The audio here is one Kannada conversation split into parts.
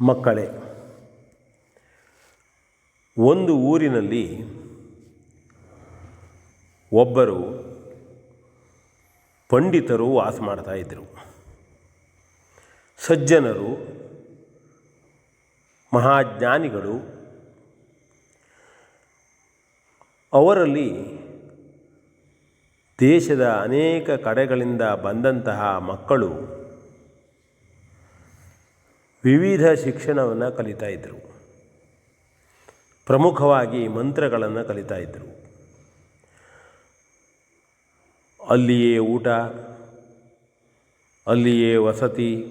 ಮಕ್ಕಳೇ, ಒಂದು ಊರಿನಲ್ಲಿ ಒಬ್ಬರು ಪಂಡಿತರು ವಾಸ ಮಾಡ್ತಾ ಇದ್ದರು ಸಜ್ಜನರು, ಮಹಾಜ್ಞಾನಿಗಳು, ಅವರಲ್ಲಿ ದೇಶದ ಅನೇಕ ಕಡೆಗಳಿಂದ ಬಂದಂತಹ ಮಕ್ಕಳು ವಿವಿಧ ಶಿಕ್ಷಣವನ್ನು ಕಲಿತಾ ಇದ್ದರು ಪ್ರಮುಖವಾಗಿ ಮಂತ್ರಗಳನ್ನು ಕಲಿತಾ ಇದ್ದರು ಅಲ್ಲಿಯೇ ಊಟ, ಅಲ್ಲಿಯೇ ವಸತಿ,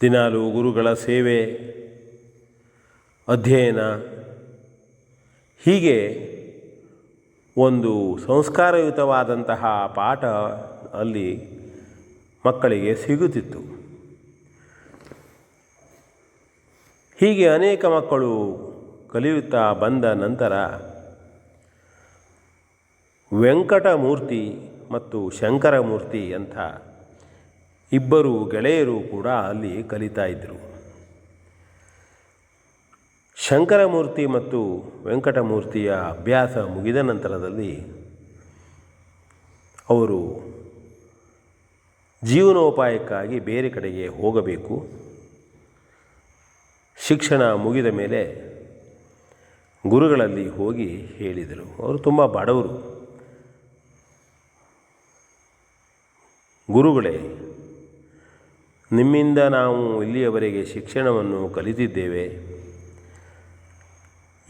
ದಿನಾಲು ಗುರುಗಳ ಸೇವೆ, ಅಧ್ಯಯನ, ಹೀಗೆ ಒಂದು ಸಂಸ್ಕಾರಯುತವಾದಂತಹ ಪಾಠ ಅಲ್ಲಿ ಮಕ್ಕಳಿಗೆ ಸಿಗುತ್ತಿತ್ತು. ಹೀಗೆ ಅನೇಕ ಮಕ್ಕಳು ಕಲಿಯುತ್ತಾ ಬಂದ ನಂತರ ವೆಂಕಟಮೂರ್ತಿ ಮತ್ತು ಶಂಕರಮೂರ್ತಿ ಅಂತ ಇಬ್ಬರು ಗೆಳೆಯರು ಕೂಡ ಅಲ್ಲಿ ಕಲಿತಾ ಇದ್ದರು ಶಂಕರಮೂರ್ತಿ ಮತ್ತು ವೆಂಕಟಮೂರ್ತಿಯ ಅಭ್ಯಾಸ ಮುಗಿದ ನಂತರದಲ್ಲಿ ಅವರು ಜೀವನೋಪಾಯಕ್ಕಾಗಿ ಬೇರೆ ಕಡೆಗೆ ಹೋಗಬೇಕು. ಶಿಕ್ಷಣ ಮುಗಿದ ಮೇಲೆ ಗುರುಗಳಲ್ಲಿ ಹೋಗಿ ಹೇಳಿದರು. ಅವರು ತುಂಬ ಬಡವರು. ಗುರುಗಳೇ, ನಿಮ್ಮಿಂದ ನಾವು ಇಲ್ಲಿಯವರೆಗೆ ಶಿಕ್ಷಣವನ್ನು ಕಲಿತಿದ್ದೇವೆ.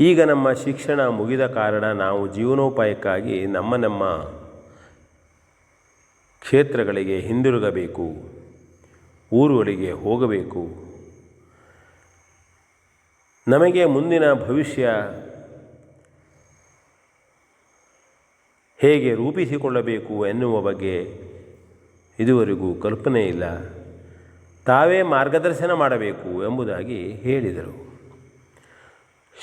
ಈಗ ನಮ್ಮ ಶಿಕ್ಷಣ ಮುಗಿದ ಕಾರಣ ನಾವು ಜೀವನೋಪಾಯಕ್ಕಾಗಿ ನಮ್ಮ ನಮ್ಮ ಕ್ಷೇತ್ರಗಳಿಗೆ ಹಿಂದಿರುಗಬೇಕು, ಊರುಗಳಿಗೆ ಹೋಗಬೇಕು. ನಮಗೆ ಮುಂದಿನ ಭವಿಷ್ಯ ಹೇಗೆ ರೂಪಿಸಿಕೊಳ್ಳಬೇಕು ಎನ್ನುವ ಬಗ್ಗೆ ಇದುವರೆಗೂ ಕಲ್ಪನೆ ಇಲ್ಲ. ತಾವೇ ಮಾರ್ಗದರ್ಶನ ಮಾಡಬೇಕು ಎಂಬುದಾಗಿ ಹೇಳಿದರು.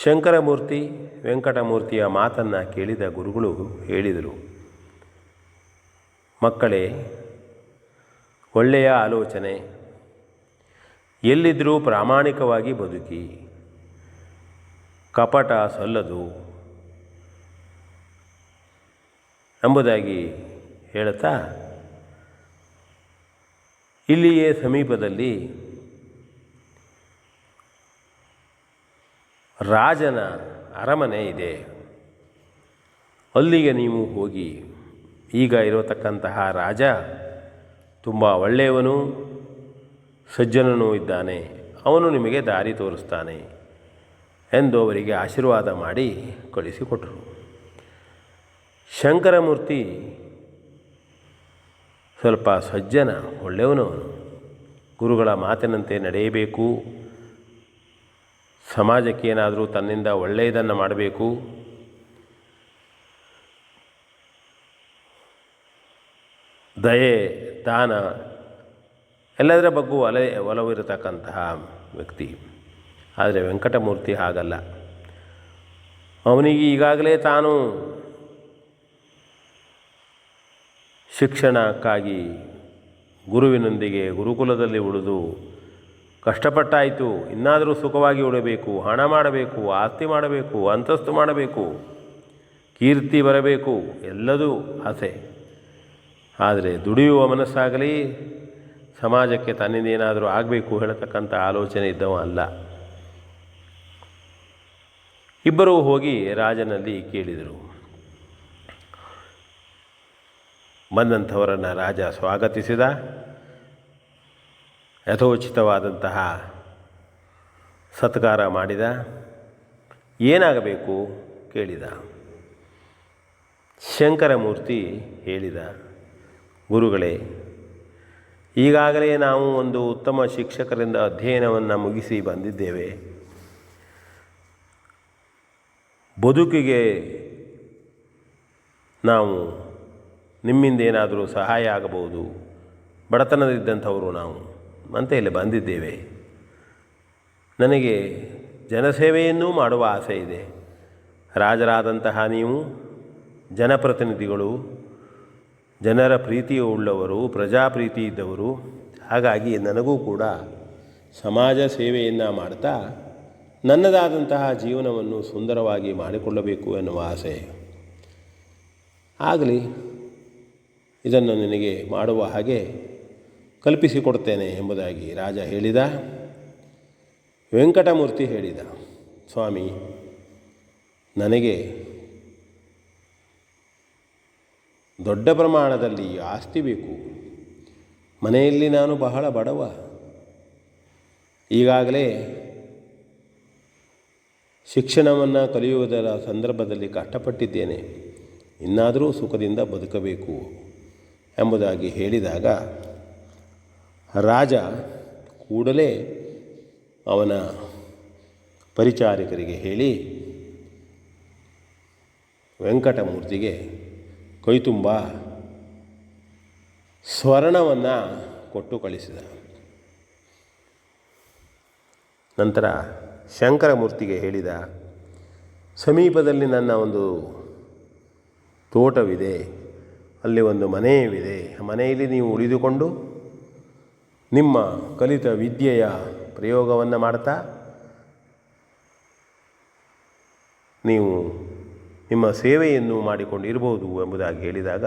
ಶಂಕರಮೂರ್ತಿ ವೆಂಕಟಮೂರ್ತಿಯ ಮಾತನ್ನು ಕೇಳಿದ ಗುರುಗಳು ಹೇಳಿದರು. ಮಕ್ಕಳೇ, ಒಳ್ಳೆಯ ಆಲೋಚನೆ. ಎಲ್ಲಿದ್ದರೂ ಪ್ರಾಮಾಣಿಕವಾಗಿ ಬದುಕಿ. ಕಪಟ ಸಲ್ಲದು ಎಂಬುದಾಗಿ ಹೇಳ್ತಾ ಇಲ್ಲಿಯೇ ಸಮೀಪದಲ್ಲಿ ರಾಜನ ಅರಮನೆ ಇದೆ. ಅಲ್ಲಿಗೆ ನೀವು ಹೋಗಿ, ಈಗ ಇರತಕ್ಕಂತಹ ರಾಜ ತುಂಬ ಒಳ್ಳೆಯವನು, ಸಜ್ಜನನೂ ಇದ್ದಾನೆ. ಅವನು ನಿಮಗೆ ದಾರಿ ತೋರಿಸ್ತಾನೆ. ಎಂದು ಅವರಿಗೆ ಆಶೀರ್ವಾದ ಮಾಡಿ ಕಳಿಸಿಕೊಟ್ಟರು. ಶಂಕರಮೂರ್ತಿ ಸ್ವಲ್ಪ ಸಜ್ಜನ, ಒಳ್ಳೆಯವನು ಗುರುಗಳ ಮಾತಿನಂತೆ ನಡೆಯಬೇಕು. ಸಮಾಜಕ್ಕೆ ಏನಾದರೂ ತನ್ನಿಂದ ಒಳ್ಳೆಯದನ್ನು ಮಾಡಬೇಕು. ದಯೆ, ದಾನ, ಎಲ್ಲದರ ಬಗ್ಗೂ ಒಲೆ ಒಲವಿರತಕ್ಕಂತಹ ವ್ಯಕ್ತಿ. ಆದರೆ ವೆಂಕಟಮೂರ್ತಿ ಹಾಗಲ್ಲ. ಅವನಿಗೆ ಈಗಾಗಲೇ ತಾನು ಶಿಕ್ಷಣಕ್ಕಾಗಿ ಗುರುವಿನೊಂದಿಗೆ ಗುರುಕುಲದಲ್ಲಿ ಉಳಿದು ಕಷ್ಟಪಟ್ಟಾಯಿತು. ಇನ್ನಾದರೂ ಸುಖವಾಗಿ ಉಳಬೇಕು, ಹಣ ಮಾಡಬೇಕು, ಆಸ್ತಿ ಮಾಡಬೇಕು, ಅಂತಸ್ತು ಮಾಡಬೇಕು, ಕೀರ್ತಿ ಬರಬೇಕು, ಎಲ್ಲದೂ ಆಸೆ. ಆದರೆ ದುಡಿಯುವ ಮನಸ್ಸಾಗಲಿ, ಸಮಾಜಕ್ಕೆ ತನ್ನಿಂದ ಏನಾದರೂ ಆಗಬೇಕು ಹೇಳತಕ್ಕಂಥ ಆಲೋಚನೆ ಇದ್ದವ ಅಲ್ಲ. ಇಬ್ಬರೂ ಹೋಗಿ ರಾಜನಲ್ಲಿ ಕೇಳಿದರು. ಬಂದಂಥವರನ್ನು ರಾಜ ಸ್ವಾಗತಿಸಿದ. ಯಥೋಚಿತವಾದಂತಹ ಸತ್ಕಾರ ಮಾಡಿದ. ಏನಾಗಬೇಕು ಕೇಳಿದ. ಶಂಕರಮೂರ್ತಿ ಹೇಳಿದ, ಗುರುಗಳೇ, ಈಗಾಗಲೇ ನಾವು ಒಂದು ಉತ್ತಮ ಶಿಕ್ಷಕರಿಂದ ಅಧ್ಯಯನವನ್ನು ಮುಗಿಸಿ ಬಂದಿದ್ದೇವೆ. ಬದುಕಿಗೆ ನಾವು ನಿಮ್ಮಿಂದ ಏನಾದರೂ ಸಹಾಯ ಆಗಬಹುದು. ಬಡತನದಿದ್ದಂಥವರು ನಾವು ಅಂತ ಇಲ್ಲಿ ಬಂದಿದ್ದೇವೆ. ನನಗೆ ಜನಸೇವೆಯನ್ನೂ ಮಾಡುವ ಆಸೆ ಇದೆ. ರಾಜರಾದಂತಹ ನೀವು, ಜನಪ್ರತಿನಿಧಿಗಳು, ಜನರ ಪ್ರೀತಿಯು ಉಳ್ಳವರು, ಪ್ರಜಾಪ್ರೀತಿ ಇದ್ದವರು, ಹಾಗಾಗಿ ನನಗೂ ಕೂಡ ಸಮಾಜ ಸೇವೆಯನ್ನು ಮಾಡ್ತಾ ನನ್ನದಾದಂತಹ ಜೀವನವನ್ನು ಸುಂದರವಾಗಿ ಮಾಡಿಕೊಳ್ಳಬೇಕು ಎನ್ನುವ ಆಸೆ. ಆಗಲಿ, ಇದನ್ನು ನಿನಗೆ ಮಾಡುವ ಹಾಗೆ ಕಲ್ಪಿಸಿಕೊಡ್ತೇನೆ ಎಂಬುದಾಗಿ ರಾಜ ಹೇಳಿದ. ವೆಂಕಟಮೂರ್ತಿ ಹೇಳಿದ, ಸ್ವಾಮಿ, ನನಗೆ ದೊಡ್ಡ ಪ್ರಮಾಣದಲ್ಲಿ ಆಸ್ತಿ ಬೇಕು. ಮನೆಯಲ್ಲಿ ನಾನು ಬಹಳ ಬಡವ. ಈಗಾಗಲೇ ಶಿಕ್ಷಣವನ್ನು ಕಲಿಯುವುದರ ಸಂದರ್ಭದಲ್ಲಿ ಕಷ್ಟಪಟ್ಟಿದ್ದೇನೆ. ಇನ್ನಾದರೂ ಸುಖದಿಂದ ಬದುಕಬೇಕು ಎಂಬುದಾಗಿ ಹೇಳಿದಾಗ, ರಾಜ ಕೂಡಲೇ ಅವನ ಪರಿಚಾರಕರಿಗೆ ಹೇಳಿ, ವೆಂಕಟಮೂರ್ತಿಗೆ ಕೈತುಂಬ ಸ್ವರ್ಣವನ್ನು ಕೊಟ್ಟು ಕಳಿಸಿದ. ನಂತರ ಶಂಕರಮೂರ್ತಿಗೆ ಹೇಳಿದ, ಸಮೀಪದಲ್ಲಿ ನನ್ನ ಒಂದು ತೋಟವಿದೆ, ಅಲ್ಲಿ ಒಂದು ಮನೆಯವಿದೆ, ಆ ಮನೆಯಲ್ಲಿ ನೀವು ಉಳಿದುಕೊಂಡು ನಿಮ್ಮ ಕಲಿತ ವಿದ್ಯೆಯ ಪ್ರಯೋಗವನ್ನು ಮಾಡ್ತಾ, ನೀವು ನಿಮ್ಮ ಸೇವೆಯನ್ನು ಮಾಡಿಕೊಂಡಿರ್ಬೋದು ಎಂಬುದಾಗಿ ಹೇಳಿದಾಗ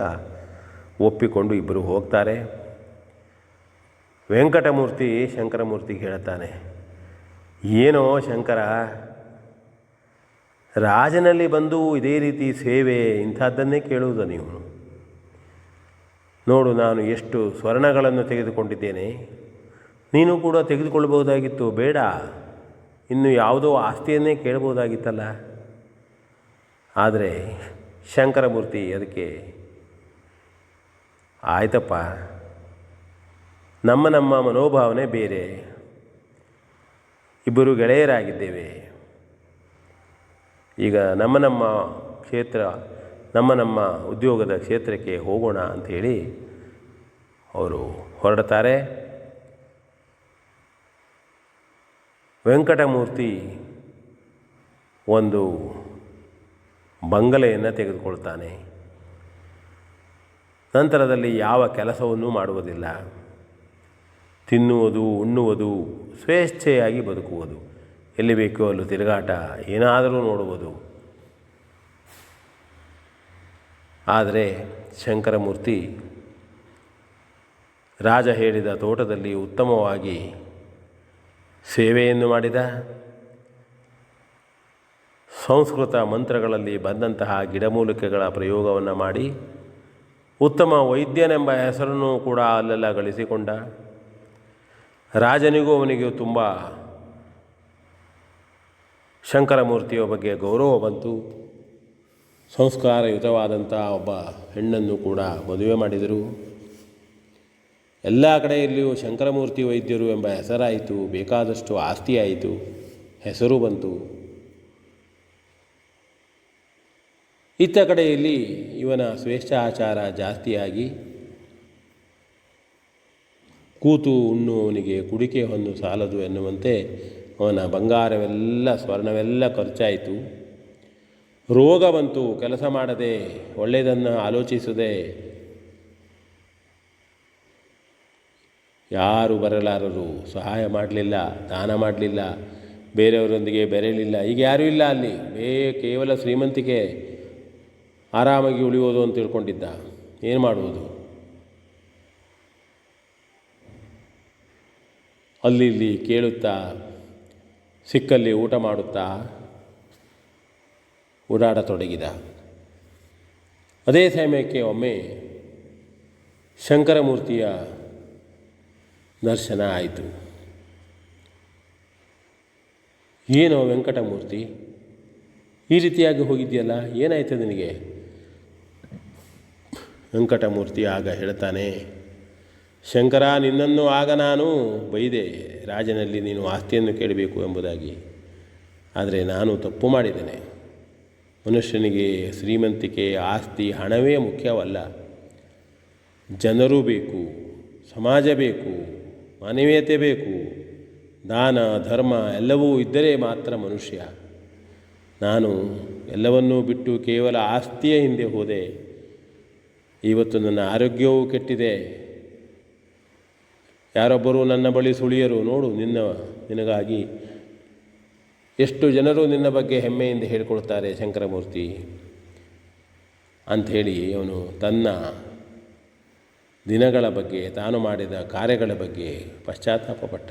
ಒಪ್ಪಿಕೊಂಡು ಇಬ್ಬರು ಹೋಗ್ತಾರೆ. ವೆಂಕಟಮೂರ್ತಿ ಶಂಕರಮೂರ್ತಿಗೆ ಹೇಳ್ತಾನೆ ಏನೋ ಶಂಕರ, ರಾಜನಲ್ಲಿ ಬಂದು ಇದೇ ರೀತಿ ಸೇವೆ ಇಂಥದ್ದನ್ನೇ ಕೇಳುವುದು ನೀವು. ನೋಡು, ನಾನು ಎಷ್ಟು ಸ್ವರ್ಣಗಳನ್ನು ತೆಗೆದುಕೊಂಡಿದ್ದೇನೆ. ನೀನು ಕೂಡ ತೆಗೆದುಕೊಳ್ಳಬಹುದಾಗಿತ್ತು, ಬೇಡ. ಇನ್ನು ಯಾವುದೋ ಆಸ್ತಿಯನ್ನೇ ಕೇಳ್ಬೋದಾಗಿತ್ತಲ್ಲ ಆದರೆ ಶಂಕರಮೂರ್ತಿ ಅದಕ್ಕೆ, ಆಯ್ತಪ್ಪ, ನಮ್ಮ ನಮ್ಮ ಮನೋಭಾವನೆ ಬೇರೆ. ಇಬ್ಬರು ಗೆಳೆಯರಾಗಿದ್ದೇವೆ. ಈಗ ನಮ್ಮ ನಮ್ಮ ಕ್ಷೇತ್ರ, ನಮ್ಮ ನಮ್ಮ ಉದ್ಯೋಗದ ಕ್ಷೇತ್ರಕ್ಕೆ ಹೋಗೋಣ ಅಂಥೇಳಿ ಅವರು ಹೊರಡ್ತಾರೆ. ವೆಂಕಟಮೂರ್ತಿ ಒಂದು ಬಂಗಲೆಯನ್ನು ತೆಗೆದುಕೊಳ್ತಾನೆ. ನಂತರದಲ್ಲಿ ಯಾವ ಕೆಲಸವನ್ನೂ ಮಾಡುವುದಿಲ್ಲ. ತಿನ್ನುವುದು, ಉಣ್ಣುವುದು, ಸ್ವೇಚ್ಛೆಯಾಗಿ ಬದುಕುವುದು. ಎಲ್ಲಿ ಬೇಕೋ ಅಲ್ಲೂ ತಿರುಗಾಟ, ಏನಾದರೂ ನೋಡುವುದು. ಆದರೆ ಶಂಕರಮೂರ್ತಿ ರಾಜ ಹೇಳಿದ ತೋಟದಲ್ಲಿ ಉತ್ತಮವಾಗಿ ಸೇವೆಯನ್ನು ಮಾಡಿದ. ಸಂಸ್ಕೃತ ಮಂತ್ರಗಳಲ್ಲಿ ಬಂದಂತಹ ಗಿಡಮೂಲಿಕೆಗಳ ಪ್ರಯೋಗವನ್ನು ಮಾಡಿ, ಉತ್ತಮ ವೈದ್ಯನೆಂಬ ಹೆಸರನ್ನು ಕೂಡ ಅಲ್ಲೆಲ್ಲ ಗಳಿಸಿಕೊಂಡ. ರಾಜನಿಗೂ ಅವನಿಗೂ ತುಂಬ ಶಂಕರಮೂರ್ತಿಯ ಬಗ್ಗೆ ಗೌರವ ಬಂತು. ಸಂಸ್ಕಾರಯುತವಾದಂಥ ಒಬ್ಬ ಹೆಣ್ಣನ್ನು ಕೂಡ ಮದುವೆ ಮಾಡಿದರು. ಎಲ್ಲ ಕಡೆಯಲ್ಲಿಯೂ ಶಂಕರಮೂರ್ತಿ ವೈದ್ಯರು ಎಂಬ ಹೆಸರಾಯಿತು. ಬೇಕಾದಷ್ಟು ಆಸ್ತಿ ಆಯಿತು ಹೆಸರು ಬಂತು. ಇತ್ತ ಕಡೆಯಲ್ಲಿ ಇವನ ಸ್ವೇಚ್ಛಾಚಾರ ಜಾಸ್ತಿಯಾಗಿ ಕೂತು ಉಣ್ಣುವವನಿಗೆ ಕುಡಿಕೆ ಹೊಂದು ಸಾಲದು ಎನ್ನುವಂತೆ ಅವನ ಬಂಗಾರವೆಲ್ಲ, ಸ್ವರ್ಣವೆಲ್ಲ ಖರ್ಚಾಯಿತು. ರೋಗ ಬಂತು, ಕೆಲಸ ಮಾಡದೆ, ಒಳ್ಳೆಯದನ್ನು ಆಲೋಚಿಸದೆ. ಯಾರು ಬರಲಾರರು, ಸಹಾಯ ಮಾಡಲಿಲ್ಲ, ದಾನ ಮಾಡಲಿಲ್ಲ, ಬೇರೆಯವರೊಂದಿಗೆ ಬೆರೆಯಲಿಲ್ಲ. ಈಗ ಯಾರೂ ಇಲ್ಲ ಅಲ್ಲಿ, ಬೇ ಕೇವಲ ಶ್ರೀಮಂತಿಕೆ, ಆರಾಮಾಗಿ ಉಳಿಯೋದು ಅಂತ ತಿಳ್ಕೊಂಡಿದ್ದ. ಏನು ಮಾಡುವುದು? ಅಲ್ಲಿ ಇಲ್ಲಿ ಕೇಳುತ್ತಾ, ಸಿಕ್ಕಲ್ಲಿ ಊಟ ಮಾಡುತ್ತಾ ಓಡಾಡತೊಡಗಿದ. ಅದೇ ಸಮಯಕ್ಕೆ ಒಮ್ಮೆ ಶಂಕರಮೂರ್ತಿಯ ದರ್ಶನ ಆಯಿತು. ಏನು ವೆಂಕಟಮೂರ್ತಿ, ಈ ರೀತಿಯಾಗಿ ಹೋಗಿದ್ಯಲ್ಲ ಏನಾಯ್ತು ನಿನಗೆ? ವೆಂಕಟಮೂರ್ತಿ ಆಗ ಹೇಳ್ತಾನೆ ಶಂಕರ, ನಿನ್ನನ್ನು ಆಗ ನಾನು ಬೈದೆ. ರಾಜನಲ್ಲಿ ನೀನು ಆಸ್ತಿಯನ್ನು ಕೇಳಬೇಕು ಎಂಬುದಾಗಿ. ಆದರೆ ನಾನು ತಪ್ಪು ಮಾಡಿದ್ದೇನೆ. ಮನುಷ್ಯನಿಗೆ ಶ್ರೀಮಂತಿಕೆ, ಆಸ್ತಿ, ಹಣವೇ ಮುಖ್ಯವಲ್ಲ. ಜನರು ಬೇಕು, ಸಮಾಜ ಬೇಕು, ಮಾನವೀಯತೆ ಬೇಕು. ದಾನ, ಧರ್ಮ ಎಲ್ಲವೂ ಇದ್ದರೆ ಮಾತ್ರ ಮನುಷ್ಯ. ನಾನು ಎಲ್ಲವನ್ನೂ ಬಿಟ್ಟು ಕೇವಲ ಆಸ್ತಿಯ ಹಿಂದೆ ಹೋದೆ. ಇವತ್ತು ನನ್ನ ಆರೋಗ್ಯವೂ ಕೆಟ್ಟಿದೆ. ಯಾರೊಬ್ಬರು ನನ್ನ ಬಳಿ ಸುಳಿಯರು, ನೋಡು ನಿನ್ನ, ನಿನಗಾಗಿ ಎಷ್ಟು ಜನರು ನಿನ್ನ ಬಗ್ಗೆ ಹೆಮ್ಮೆಯಿಂದ ಹೇಳಿಕೊಳ್ತಾರೆ ಶಂಕರಮೂರ್ತಿ ಅಂಥೇಳಿ ಅವನು ತನ್ನ ದಿನಗಳ ಬಗ್ಗೆ, ತಾನು ಮಾಡಿದ ಕಾರ್ಯಗಳ ಬಗ್ಗೆ ಪಶ್ಚಾತ್ತಾಪಪಟ್ಟ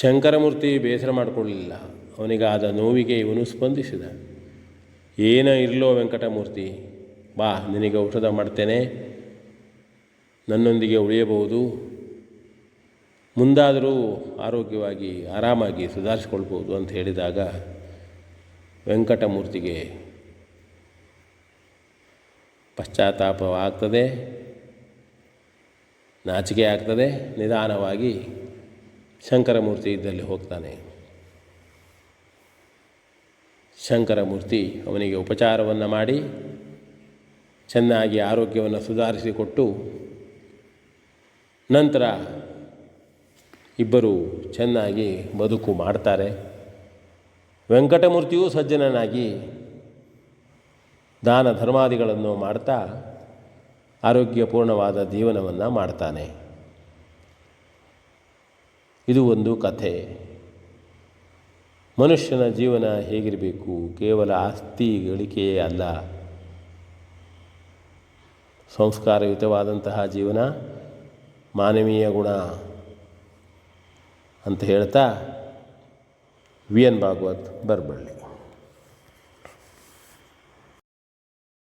ಶಂಕರಮೂರ್ತಿ ಬೇಸರ ಮಾಡಿಕೊಳ್ಳಲಿಲ್ಲ ಅವನಿಗಾದ ನೋವಿಗೆ ಇವನು ಸ್ಪಂದಿಸಿದ. ಏನೋ ಇರಲೋ ವೆಂಕಟಮೂರ್ತಿ, ಬಾ, ನಿನಗೆ ಔಷಧ ಮಾಡ್ತೇನೆ. ನನ್ನೊಂದಿಗೆ ಉಳಿಯಬಹುದು. ಮುಂದಾದರೂ ಆರೋಗ್ಯವಾಗಿ ಆರಾಮಾಗಿ ಸುಧಾರಿಸ್ಕೊಳ್ಬೋದು ಅಂತ ಹೇಳಿದಾಗ ವೆಂಕಟಮೂರ್ತಿಗೆ ಪಶ್ಚಾತ್ತಾಪವಾಗ್ತದೆ ನಾಚಿಕೆ ಆಗ್ತದೆ, ನಿಧಾನವಾಗಿ ಶಂಕರಮೂರ್ತಿ ಇದ್ದಲ್ಲಿ ಹೋಗ್ತಾನೆ. ಶಂಕರಮೂರ್ತಿ ಅವನಿಗೆ ಉಪಚಾರವನ್ನು ಮಾಡಿ ಚೆನ್ನಾಗಿ ಆರೋಗ್ಯವನ್ನು ಸುಧಾರಿಸಿಕೊಟ್ಟು ನಂತರ ಇಬ್ಬರು ಚೆನ್ನಾಗಿ ಬದುಕು ಮಾಡ್ತಾರೆ. ವೆಂಕಟಮೂರ್ತಿಯೂ ಸಜ್ಜನನಾಗಿ ದಾನ ಧರ್ಮಾದಿಗಳನ್ನು ಮಾಡ್ತಾ ಆರೋಗ್ಯಪೂರ್ಣವಾದ ಜೀವನವನ್ನು ಮಾಡ್ತಾನೆ. ಇದು ಒಂದು ಕಥೆ. ಮನುಷ್ಯನ ಜೀವನ ಹೇಗಿರಬೇಕು? ಕೇವಲ ಆಸ್ತಿ ಗಳಿಕೆಯೇ ಅಲ್ಲ. ಸಂಸ್ಕಾರಯುತವಾದಂತಹ ಜೀವನ. ಮಾನವೀಯ ಗುಣ ಅಂತ ಹೇಳ್ತಾ ವಿ ಎನ್ ಭಾಗವತ್ ಬರಬಳ್ಳಿ.